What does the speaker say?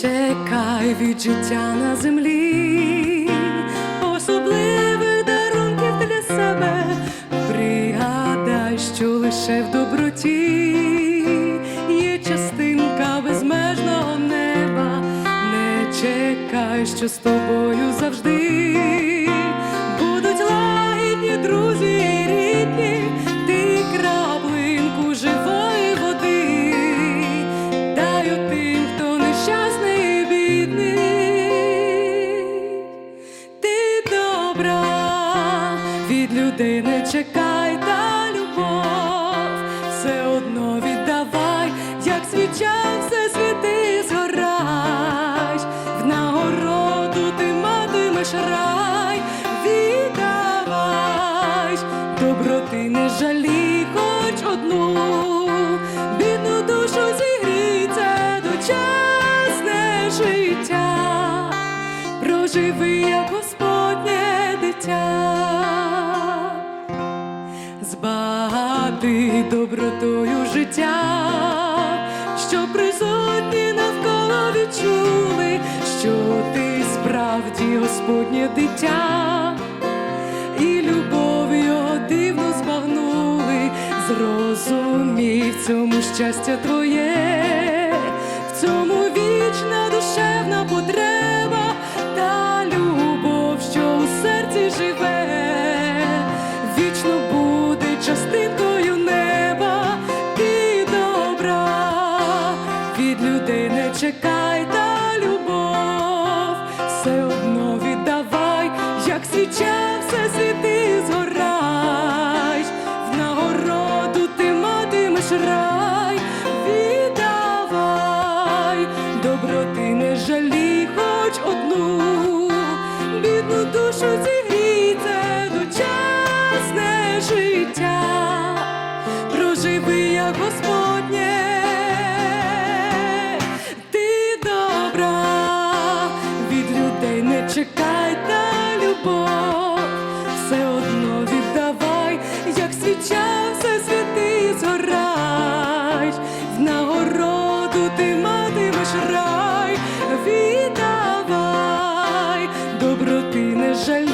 чекай від життя на землі, особливих дарунків для себе, пригадай, що лише в доброті є частинка безмежного неба, не чекай, що з тобою завжди людей не чекай та любов, все одно віддавай, як свіча все світи згорай, в нагороду ти матимеш рай, віддавай, доброти не жалій, хоч одну, бідну душу зігрій, це дочасне життя. Проживи як збагати добротою життя, що присутні навколо відчули, що ти справді Господнє дитя, і любов'ю дивно збагнули, зрозумів цьому щастя твоє, в цьому чекай та любов, все одно віддавай, як свіча все світи згорай, в нагороду ти матимеш рай, віддавай, доброти не жалій, хоч одну, бідну душу зігрій, це дочасне життя, проживи як Господнє. любов, все одно віддавай, як свіча все святий згорай, в нагороду ти матимеш рай, віддавай, доброти не жаль.